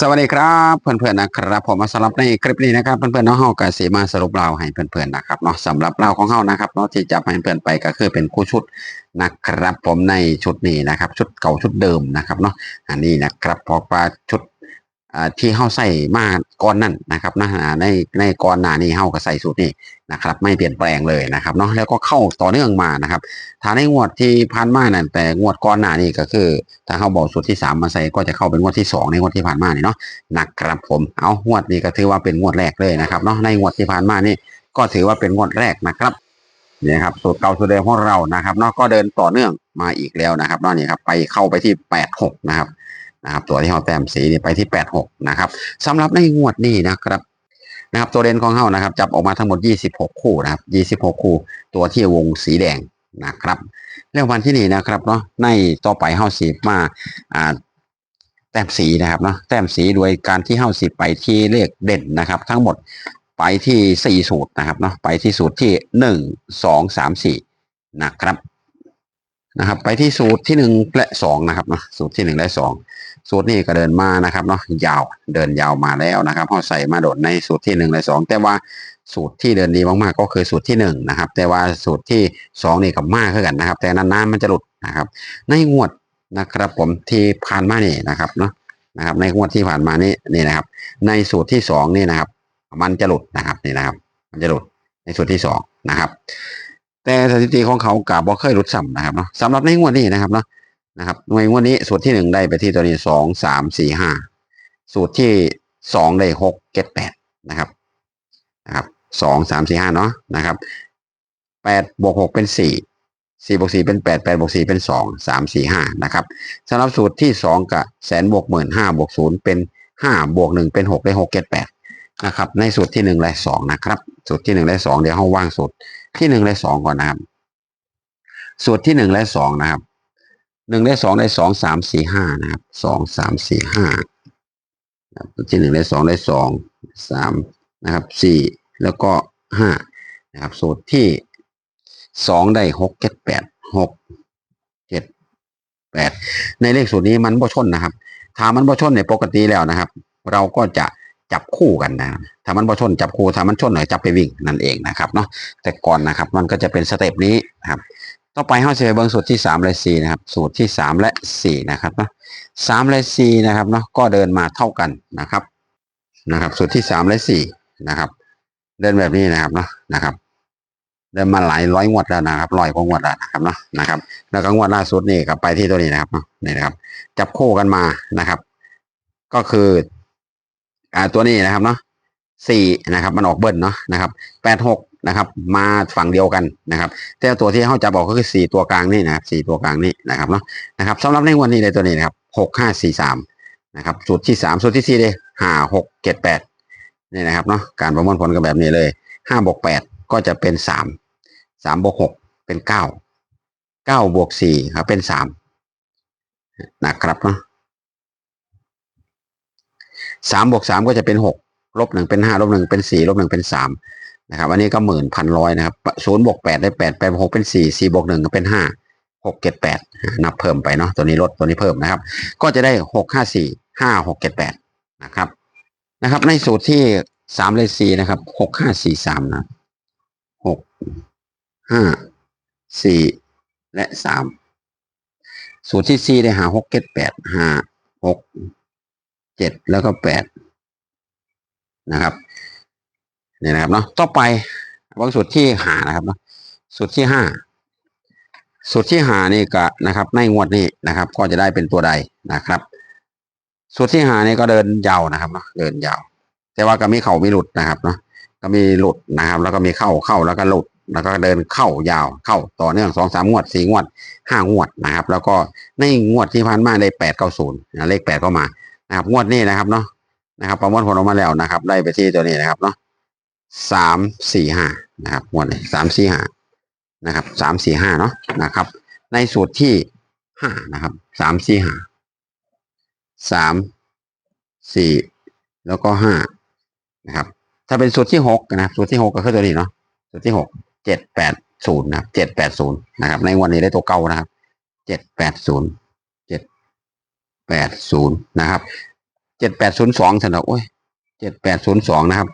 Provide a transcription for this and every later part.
สวัสดีครับเพื่อนๆนะครับผมมาสำหรับในคลิปนี้นะครับเพื่อนๆเนาะเฮาก็สิมาสรุปเราให้เพื่อนๆนะครับเนาะสำหรับเราของเฮานะครับเนาะที่จะให้เพื่อนไปก็คือเป็นคู่ชุดนะครับ ผมในชุดนี้นะครับ ชุดเก่าชุดเดิมนะครับเนาะอันนี้นะครับพอปลาชุด อ่าที่เฮาใส่มาก่อนนั่นนะครับนะในในก่อนหน้านี้เฮาก็ใส่สูตรนี้นะครับ ไม่เปลี่ยนแปลงเลยนะครับเนาะแล้วก็เข้าต่อเนื่องมานะครับถ้าในงวดที่ผ่านมานั่นแต่งวดก่อนหน้านี้ก็คือ ถ้าเขาบอกสูตรที่สามมาใส่ก็จะเข้าเป็นงวดที่สองในงวดที่ผ่านมานี่เนาะนะครับผมเอางวดนี้ก็ถือว่าเป็นงวดแรกเลยนะครับเนาะในงวดที่ผ่านมานี่ก็ถือว่าเป็นงวดแรกนะครับนี่ครับสูตรเก่าสูตรเดิมของเรานะครับเนาะก็เดินต่อเนื่องมาอีกแล้วนะครับเนาะนี่ครับไปเข้าไปที่แปดหกนะครับ นะครับตัวที่เขาแต้มสีนี่ไปที่แปดหกนะครับสำหรับในงวดนี้นะครับนะครับตัวเด่นของเขานะครับจับออกมาทั้งหมด 26 คู่นะครับ 26 คู่ ตัวที่วงสีแดงนะครับแล้ววันที่นี่นะครับเนาะในต่อไปเฮาสีมาอ่าแต้มสีนะครับเนาะแต้มสีโดยการที่เฮาสีไปที่เลขเด่นนะครับ ทั้งหมดไปที่สี่สูตรนะครับเนาะไปที่สูตรที่หนึ่งสองสามสี่นะครับนะครับ ไปที่สูตรที่หนึ่งและสองนะครับเนาะสูตรที่หนึ่งและสอง สูตรนี้ก็เดินมานะครับเนาะยาวเดินยาวมาแล้วนะครับเฮาใส่มาโดดในสูตรที่หนึ่งและสองแต่ว่าสูตรที่เดินดีมากๆ ก็คือสูตรที่หนึ่งนะครับแต่ว่าสูตรที่สองนี่กับมากขึ้นกันนะครับ แต่นานๆมันจะหลุดนะครับ ในงวดนะครับผมที่ผ่านมานี่นะครับเนาะนะครับในงวดที่ผ่านมานี่นี่นะครับ ในสูตรที่สองนี่นะครับ มันจะหลุดนะครับนี่นะครับ มันจะหลุดในสูตรที่สองนะครับแต่สถิติของเขากับบ่เคยหลุดซ้ำนะครับเนาะสำหรับในงวดนี้นะครับเนาะ นะครับในงวดนี้สูตรที่หนึ่งได้ไปที่ตัวนี้สองสามสี่ห้าสูตรที่สองได้หกเจ็ดแปดนะครับนะครับสองสามสี่ห้าเนาะนะครับแปดบวกหกเป็นสี่สี่บวกสี่เป็นแปดแปดบวกสี่เป็นสองสามสี่ห้านะครับสำหรับสูตรที่สองกับแสนบวกหมื่นห้าบวกศูนย์เป็นห้าบวกหนึ่งเป็นหกได้หกเจ็ดแปดนะครับ ในสูตรที่หนึ่งและสองนะครับ สูตรที่หนึ่งและสองเดี๋ยวเขาว่างสูตรที่หนึ่งและสองก่อนนะครับ สูตรที่หนึ่งและสองนะครับ หนึ่งและสองได้สองสามสี่ห้านะครับสองสามสี่ห้าสูตรที่หนึ่งและสองได้สองสามนะครับสี่แล้วก็ห้านะครับ สูตรที่สองได้หกเจ็ดแปดหกเจ็ดแปดในเลขสูตรนี้มันบ่ชนนะครับ ถ้ามันบ่ชนเนี่ยปกติแล้วนะครับ เราก็จะจับคู่กันนะถ้ามันบ่ชนจับคู่ถ้ามันชนหน่อยจับไปวิ่งนั่นเองนะครับเนาะแต่ก่อนนะครับ มันก็จะเป็นสเต็ปนี้นะครับ ต่อไปเราจะไปเบิ่งสูตรที่สามและสี่นะครับ สูตรที่สามและสี่นะครับเนาะสามและสี่นะครับเนาะก็เดินมาเท่ากันนะครับนะครับ สูตรที่สามและสี่นะครับ เดินแบบนี้นะครับเนาะนะครับเดินมาหลายร้อยงวดแล้วนะครับร้อยกว่างวดแล้วนะครับเนาะนะครับ แล้วก็งวดล่าสุดนี่กับไปที่ตัวนี้นะครับเนาะนี่นะครับ จับคู่กันมานะครับ ก็คืออ่าตัวนี้นะครับเนาะสี่นะครับ มันออกเบิ้ลเนาะนะครับแปดหก นะครับ มาฝั่งเดียวกันนะครับ แต่ตัวที่เขาจะบอกก็คือสี่ตัวกลางนี่นะครับสี่ตัวกลางนี่นะครับเนาะนะครับสำหรับในวันนี้เลยตัวนี้นะครับหกห้าสี่สามนะครับสูตรที่สามสูตรที่สี่เลยห้าหกเจ็ดแปดนี่นะครับเนาะการประมวลผลกันแบบนี้เลยห้าบวกแปดก็จะเป็นสามสามบวกหกเป็นเก้าเก้าบวกสี่ครับเป็นสามนะครับเนาะสามบวกสามก็จะเป็นหกลบหนึ่งเป็นห้าลบหนึ่งเป็นสี่ลบหนึ่งเป็นสาม นะครับ อันนี้ก็หมื่นพันร้อยนะครับศูนย์บวกแปดได้แปดแปดบวกหกเป็นสี่สี่บวกหนึ่งก็เป็นห้าหกเจ็ดแปดนับเพิ่มไปเนาะตัวนี้ลดตัวนี้เพิ่มนะครับ ก็จะได้หกห้าสี่ห้าหกเจ็ดแปดนะครับนะครับ ในสูตรที่สามเลขสี่นะครับหกห้าสี่สามนะหกห้าสี่และสามสูตรที่สี่ได้หาหกเจ็ดแปดห้าหกเจ็ดแล้วก็แปดนะครับ นี่นะครับเนาะต่อไปวางสูตรที่หานะครับเนาะสูตรที่ห้าสูตรที่หานี่ก็นะครับ ในงวดนี้นะครับ ก็จะได้เป็นตัวใดนะครับ สูตรที่หานี่ก็เดินยาวนะครับเนาะเดินยาว แต่ว่าก็มีเข่ามีหลุดนะครับเนาะก็มีหลุดนะครับ แล้วก็มีเข้าเข้าแล้วก็หลุด แล้วก็เดินเข้ายาวเข้าต่อเนื่องสองสามงวดสี่งวดห้างวดนะครับ แล้วก็ในงวดที่ผ่านมาได้แปดเก้าศูนย์เลขแปดก็มานะครับ งวดนี้นะครับเนาะนะครับ ประมวลผลออกมาแล้วนะครับ ได้ไปที่ตัวนี้นะครับเนาะ สามสี่ห้านะครับงวดนี้สามสี่ห้านะครับสามสี่ห้าเนาะนะครับ ในสูตรที่ห้านะครับสามสี่ห้าสามสี่แล้วก็ห้านะครับ ถ้าเป็นสูตรที่หกนะครับสูตรที่หกก็คือตัวนี้เนาะสูตรที่หกเจ็ดแปดศูนย์นะครับเจ็ดแปดศูนย์นะครับ ในวันนี้ได้ตัวเก่านะครับเจ็ดแปดศูนย์เจ็ดแปดศูนย์นะครับเจ็ดแปดศูนย์สองสนอโอ้ยเจ็ดแปดศูนย์สองนะครับ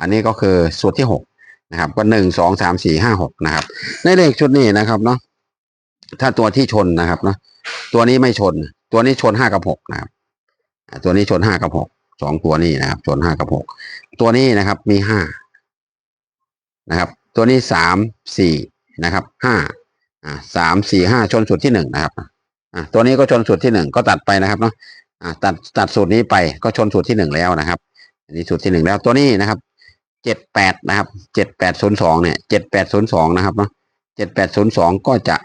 อันนี้ก็คือสูตรที่หกนะครับ ก็หนึ่งสองสามสี่ห้าหกนะครับ ในเลขชุดนี้นะครับเนาะถ้าตัวที่ชนนะครับเนาะตัวนี้ไม่ชน ตัวนี้ชนห้ากับหกนะครับตัวนี้ชนห้ากับหกสองตัวนี้นะครับ ชนห้ากับหกตัวนี้นะครับมีห้านะครับ ตัวนี้สามสี่นะครับห้าอ่าสามสี่ห้าชนสุดที่หนึ่งนะครับอ่าตัวนี้ก็ชนสุดที่หนึ่งก็ตัดไปนะครับเนาะอ่าตัดตัดสูตรนี้ไปก็ชนสูตรที่หนึ่งแล้วนะครับอันนี้สูตรที่หนึ่งแล้วตัวนี้นะครับ เจ็ดแปดนะครับเจ็ดแปดศูนย์สองเนี่ยเจ็ดแปดศูนย์สองนะครับเนาะเจ็ดแปดศูนย์สองก็จะ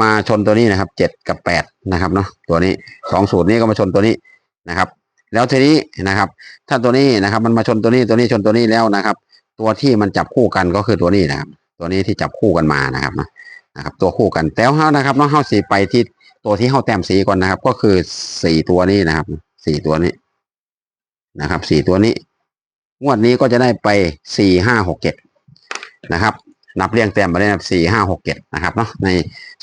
มาชนตัวนี้นะครับเจ็ดกับแปดนะครับเนาะตัวนี้สองสูตรนี้ก็มาชนตัวนี้นะครับ แล้วทีนี้นะครับ ถ้าตัวนี้นะครับ มันมาชนตัวนี้ตัวนี้ชนตัวนี้แล้วนะครับ ตัวที่มันจับคู่กันก็คือตัวนี้นะครับ ตัวนี้ที่จับคู่กันมานะครับนะนะครับ ตัวคู่กันแต่ว่านะครับเนาะเฮาสีไปที่ตัวที่เฮาแต้มสีก่อนนะครับ ก็คือสี่ตัวนี้นะครับสี่ตัวนี้นะครับสี่ตัวนี้ งวดนี้ก็จะได้ไปสี่ห้าหกเจ็ดนะครับ นับเรียงแต้มไปเลยนะครับสี่ห้าหกเจ็ดนะครับเนาะใน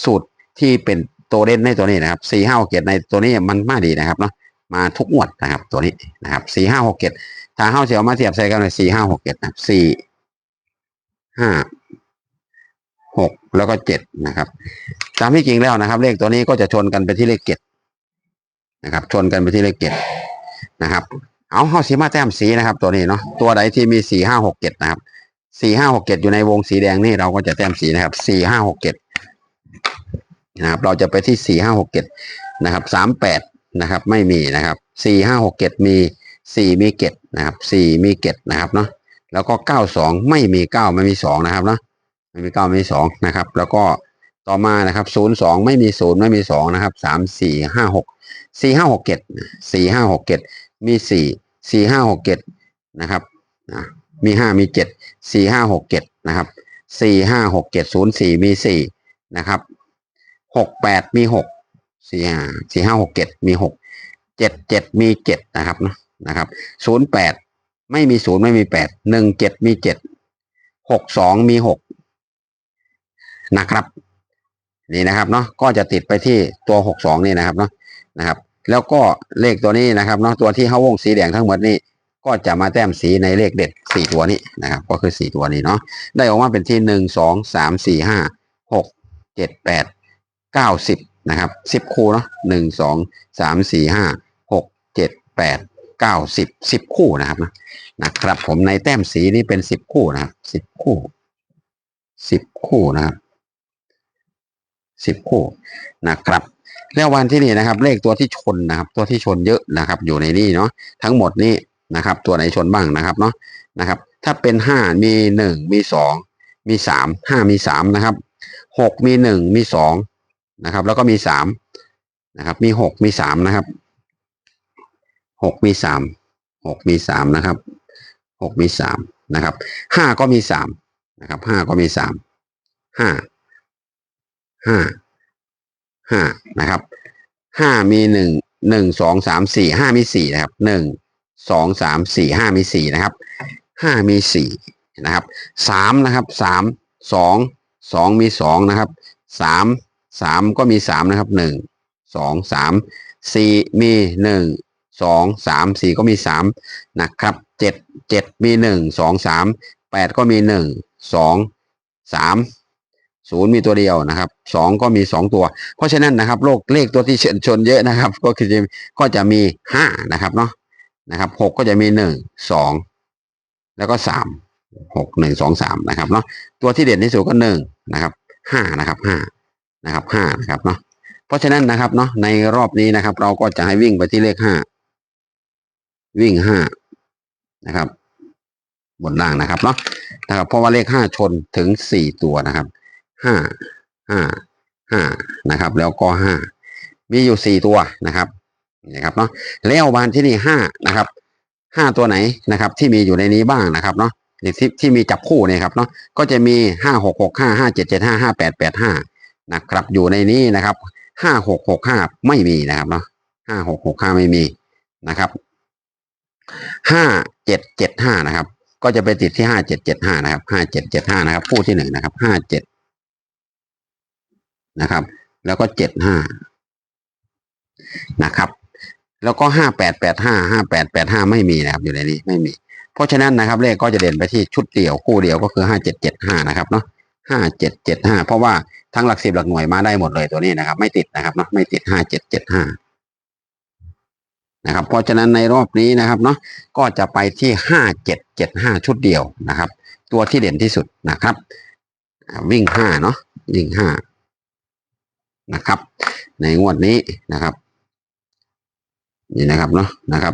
สูตรที่เป็นตัวเด่นในตัวนี้นะครับสี่ห้าหกเจ็ดในตัวนี้มันมาดีนะครับเนาะมาทุกงวดนะครับ ตัวนี้นะครับสี่ห้าหกเจ็ดถ้าเฮาเสียวมาเทียบใส่กันเลยสี่ห้าหกเจ็ดนะสี่ห้าหกแล้วก็เจ็ดนะครับ ตามที่จริงแล้วนะครับ เลขตัวนี้ก็จะชนกันไปที่เลขเจ็ดนะครับ ชนกันไปที่เลขเจ็ดนะครับ เอาเฮาสีมาแต้มสีนะครับ ตัวนี้เนาะตัวใดที่มีสี่ห้าหกเจ็ดนะครับสี่ห้าหกเจ็ดอยู่ในวงสีแดงนี่เราก็จะแต้มสีนะครับสี่ห้าหกเจ็ดนะครับเราจะไปที่สี่ห้าหกเจ็ดนะครับสามแปดนะครับไม่มีนะครับสี่ห้าหกเจ็ดมีสี่มีเจ็ดนะครับสี่มีเจ็ดนะครับเนาะแล้วก็เก้าสองไม่มีเก้าไม่มีสองนะครับเนาะไม่มีเก้าไม่มีสองนะครับ แล้วก็ต่อมานะครับศูนย์สองไม่มีศูนย์ไม่มีสองนะครับสามสี่ห้าหกสี่ห้าหกเจ็ดสี่ห้าหกเจ็ด มีสี่สี่ห้าหกเจ็ดนะครับอะมีห้ามีเจ็ดสี่ห้าหกเจ็ดนะครับสี่ห้าหกเจ็ดศูนย์สี่มีสี่นะครับหกแปดมีหกสี่ห้าสี่ห้าหกเจ็ดมีหกเจ็ดเจ็ดมีเจ็ดนะครับเนะนะครับศูนย์แปดไม่มีศูนย์ไม่มีแปดหนึ่งเจ็ดมีเจ็ดหกสองมีหกนะครับ นี่นะครับเนาะก็จะติดไปที่ตัวหกสองนี่นะครับเนาะนะครับ แล้วก็เลขตัวนี้นะครับเนาะตัวที่เข้าวงสีแดงทั้งหมดนี่ก็จะมาแต้มสีในเลขเด็ดสี่ตัวนี้นะครับ ก็คือสี่ตัวนี้เนาะได้ออกมาเป็นที่หนึ่งสองสามสี่ห้าหกเจ็ดแปดเก้าสิบนะครับสิบคู่เนาะหนึ่งสองสามสี่ห้าหกเจ็ดแปดเก้าสิบสิบคู่นะครับนะนะครับ ผมในแต้มสีนี้เป็นสิบคู่นะครับสิบคู่สิบคู่นะครับสิบคู่นะครับ แล้ววันที่นี่นะครับ เลขตัวที่ชนนะครับ ตัวที่ชนเยอะนะครับ อยู่ในนี่เนาะทั้งหมดนี้นะครับ ตัวไหนชนบ้างนะครับเนาะนะครับ ถ้าเป็นห้ามีหนึ่งมีสองมีสามห้ามีสามนะครับหกมีหนึ่งมีสองนะครับ แล้วก็มีสามนะครับ มีหกมีสามนะครับหกมีสามหกมีสามนะครับหกมีสามนะครับห้าก็มีสามนะครับห้าก็มีสามห้าห้า ห้านะครับห้ามีหนึ่งหนึ่งสองสามสี่ห้ามีสี่นะครับหนึ่งสองสามสี่ห้ามีสี่นะครับห้ามีสี่นะครับสามนะครับสามสองสองมีสองนะครับสามสามก็มีสามนะครับหนึ่งสองสามสี่มีหนึ่งสองสามสี่ก็มีสามนะครับเจ็ดเจ็ดมีหนึ่งสองสามแปดก็มีหนึ่งสองสาม ศูนย์มีตัวเดียวนะครับสองก็มีสองตัว เพราะฉะนั้นนะครับโลกเลขตัวที่เชนชนเยอะนะครับ ก็คือจะก็จะมีห้านะครับเนาะนะครับหกก็จะมีหนึ่งสองแล้วก็สามหกหนึ่งสองสามนะครับเนาะตัวที่เด่นที่สุดก็หนึ่งนะครับห้านะครับห้านะครับห้านะครับเนาะเพราะฉะนั้นนะครับเนาะในรอบนี้นะครับ เราก็จะให้วิ่งไปที่เลขห้าวิ่งห้านะครับ บนล่างนะครับเนาะนะครับเพราะว่าเลขห้าชนถึงสี่ตัวนะครับ ห้าห้าห้านะครับ แล้วก็ห้ามีอยู่สี่ตัวนะครับนะครับเนาะแล้วบานที่นี่ห้านะครับห้าตัวไหนนะครับ ที่มีอยู่ในนี้บ้างนะครับเนาะที่ที่มีจับคู่เนี่ยครับเนาะก็จะมีห้าหกหกห้าห้าเจ็ดเจ็ดห้าห้าแปดแปดห้านะครับอยู่ในนี้นะครับห้าหกหกห้าไม่มีนะครับเนาะห้าหกหกห้าไม่มีนะครับห้าเจ็ดเจ็ดห้านะครับ ก็จะไปติดที่ห้าเจ็ดเจ็ดห้านะครับห้าเจ็ดเจ็ดห้านะครับคู่ที่หนึ่งนะครับห้าเจ็ด นะครับ แล้วก็เจ็ดห้านะครับ แล้วก็ห้าแปดแปดห้าห้าแปดแปดห้าไม่มีนะครับอยู่ในนี้ไม่มี เพราะฉะนั้นนะครับ เลขก็จะเด่นไปที่ชุดเดียวคู่เดียวก็คือห้าเจ็ดเจ็ดห้านะครับเนาะห้าเจ็ดเจ็ดห้าเพราะว่าทั้งหลักสิบหลักหน่วยมาได้หมดเลยตัวนี้นะครับ ไม่ติดนะครับเนาะไม่ติดห้าเจ็ดเจ็ดห้านะครับ เพราะฉะนั้นในรอบนี้นะครับเนาะก็จะไปที่ห้าเจ็ดเจ็ดห้าชุดเดียวนะครับ ตัวที่เด่นที่สุดนะครับ วิ่งห้าเนาะวิ่งห้า นะครับ ในงวดนี้นะครับ นี่นะครับเนาะนะครับ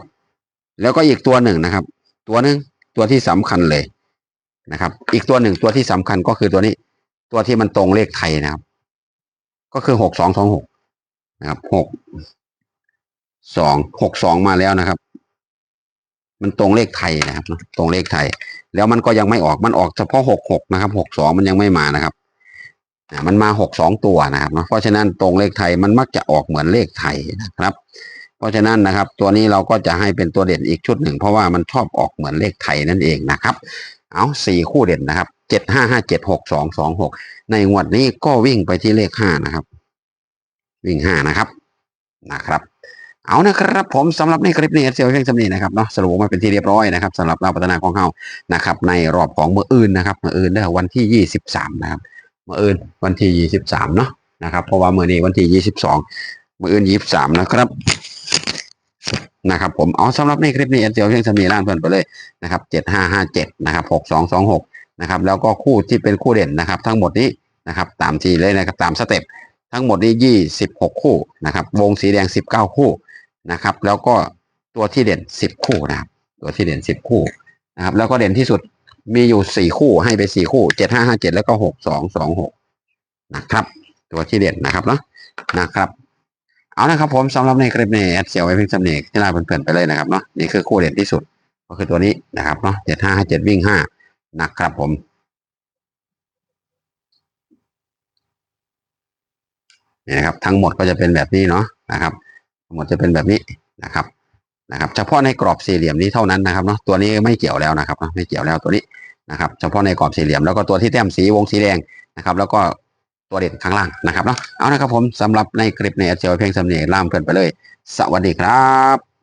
แล้วก็อีกตัวหนึ่งนะครับ ตัวหนึ่งตัวที่สำคัญเลยนะครับ อีกตัวหนึ่งตัวที่สำคัญก็คือตัวนี้ ตัวที่มันตรงเลขไทยนะครับ ก็คือหกสองสองหกนะครับหกสองหกสองมาแล้วนะครับ มันตรงเลขไทยนะครับ ตรงเลขไทย แล้วมันก็ยังไม่ออกมันออกเฉพาะหกหกนะครับหกสองมันยังไม่มานะครับ มันมาหกสองตัวนะครับเพราะฉะนั้นตรงเลขไทยมันมักจะออกเหมือนเลขไทยนะครับ เพราะฉะนั้นนะครับตัวนี้เราก็จะให้เป็นตัวเด่นอีกชุดหนึ่ง เพราะว่ามันชอบออกเหมือนเลขไทยนั่นเองนะครับ เอาสี่คู่เด่นนะครับเจ็ดห้าห้าเจ็ดหกสองสองหกในงวดนี้ก็วิ่งไปที่เลขห้านะครับ วิ่งห้านะครับนะครับ เอานะครับผมสำหรับในคลิปนี้เซลเพียงสำนีนะครับเนาะสรุปมาเป็นที่เรียบร้อยนะครับสำหรับเราพัฒนาของเขานะครับ ในรอบของมืออื่นนะครับมืออื่นเด้อวันที่ยี่สิบสามนะครับ มื่ออื่นวันที่ยี่สิบสามเนาะนะครับ เพราะว่าเมื่อนี้วันที่ยี่สิบสองมื่ออื่นยี่สิบสามนะครับนะครับผมเอาสำหรับในคลิปนี้เซลเพียงสำนีล่างเพื่อนไปเลยนะครับเจ็ดห้าห้าเจ็ดนะครับหกสองสองหกนะครับแล้วก็คู่ที่เป็นคู่เด่นนะครับ ทั้งหมดนี้นะครับตามทีเลยนะครับตามสเต็ปทั้งหมดนี้ยี่สิบหกคู่นะครับวงสีแดงสิบเก้าคู่นะครับแล้วก็ตัวที่เด่นสิบคู่นะครับตัวที่เด่นสิบคู่นะครับแล้วก็เด่นที่สุด มีอยู่สี่คู่ให้ไปสี่คู่เจ็ดห้าห้าเจ็ดแล้วก็หกสองสองหกนะครับ ตัวที่เด่นนะครับเนาะนะครับ เอานะครับผมสำหรับในคลิปนี้แอดเสียวไว้เพียงสำเนกที่ลาเพื่อนๆไปเลยนะครับเนาะนี่คือคู่เด่นที่สุด ก็คือตัวนี้นะครับเนาะเจ็ดห้าห้าเจ็ดวิ่งห้านะครับผมนี่นะครับทั้งหมดก็จะเป็นแบบนี้เนาะนะครับ ทั้งหมดจะเป็นแบบนี้นะครับ นะครับ เฉพาะในกรอบสี่เหลี่ยมนี้เท่านั้นนะครับเนาะตัวนี้ไม่เกี่ยวแล้วนะครับไม่เกี่ยวแล้วตัวนี้นะครับ เฉพาะในกรอบสี่เหลี่ยมแล้วก็ตัวที่แต้มสีวงสีแดงนะครับ แล้วก็ตัวเด่นข้างล่างนะครับเนาะเอานะครับผมสำหรับในคลิปในเอเชียเพียงสำเนียงล่ามเพื่อนไปเลย สวัสดีครับ